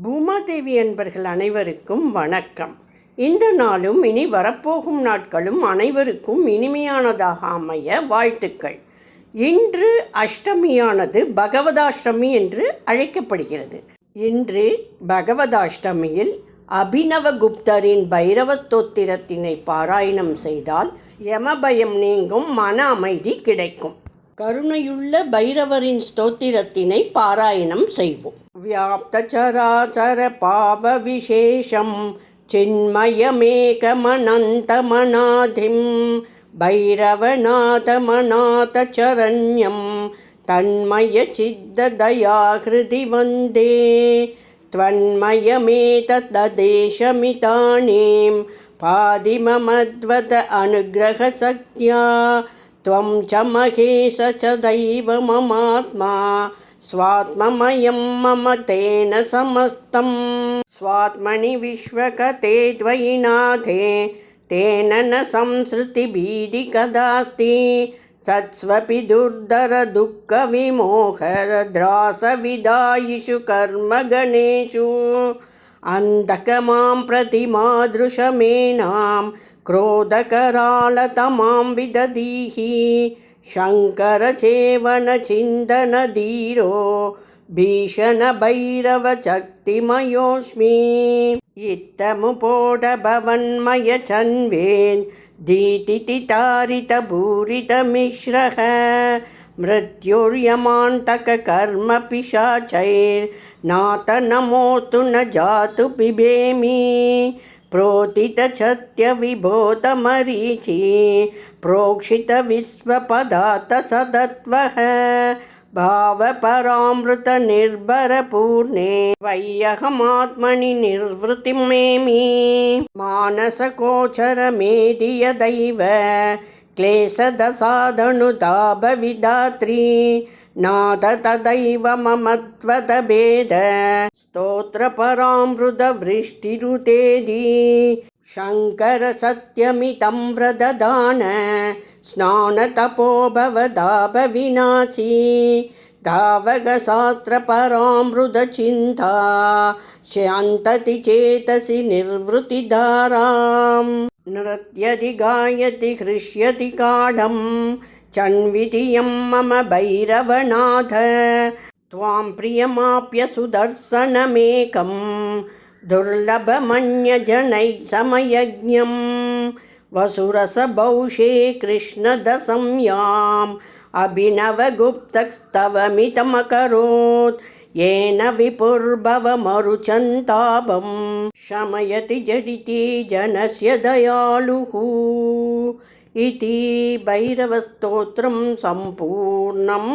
பூமாதேவி அன்பர்கள் அனைவருக்கும் வணக்கம். இந்த நாளும் இனி வரப்போகும் நாட்களும் அனைவருக்கும் இனிமையானதாக அமைய வாழ்த்துக்கள். இன்று அஷ்டமியானது பகவதாஷ்டமி என்று அழைக்கப்படுகிறது. இன்று பகவதாஷ்டமியில் அபினவகுப்தரின் பைரவ ஸ்தோத்திரத்தினை பாராயணம் செய்தால் யமபயம் நீங்கும் மன அமைதி கிடைக்கும். கருணையுள்ள பைரவரின் ஸ்தோத்திரத்தினை பாராயணம் செய்வோம். व्याप्तचराचरपावविशेषं चिन्मयमेकमनन्तमनाधिं भैरवनाथमनाथचरण्यं तन्मय चिद्दयाहृदि वन्दे त्वन्मयमेत ददेशमितानिं पादिमद्वद त्वं च महेश च दैव ममात्मा स्वात्ममयं मम तेन समस्तं। स्वात्मनि विश्वकते द्वयिनाथे तेन न संसृतिभीतिकदास्ति। सत्स्वपि दुर्धरदुःखविमोहरद्रासविदायिषु कर्मगणेषु अन्धकमां प्रतिमादृशमेनां क्रोधकरालतमां विदधीः शङ्करचेवनचिन्तनधीरो भीषणभैरवशक्तिमयोऽस्मि। इत्थमुपोढभवन्मयचन्वेन् दीतितितारितभूरितमिश्रः मृत्युर्यमान्तककर्मपिशाचैर्नाथ नमोऽस्तु न जातु पिबेमि प्रोथितछत्यविभूतमरीचि प्रोक्षितविश्वपदार्थसदत्वः भावपरामृतनिर्भरपूर्णे वय्यहमात्मनि निर्वृतिं मेमि मानसकोचरमेधियदैव क्लेशदसाधनुतापविदात्री नाथ तदैव मम त्वदभेद। स्तोत्रपरामृतवृष्टिरुतेधि शङ्करसत्यमितं व्रददान स्नानतपो भवदाभविनाशी धावकशास्त्रपरामृतचिन्ता। शान्तति चेतसि निर्वृतिधाराम् नृत्यति गायति हृष्यति काढं चण्वितियं मम भैरवनाथ। त्वां प्रियमाप्य सुदर्शनमेकं दुर्लभमन्यजनैः समयज्ञं वसुरसबौषे कृष्णदसंयाम् अभिनवगुप्तस्तवमितमकरोत् येन विपुर्भवमरुचन्तापं शमयति जडिति जनस्य दयालुः इति भैरवस्तोत्रं सम्पूर्णम्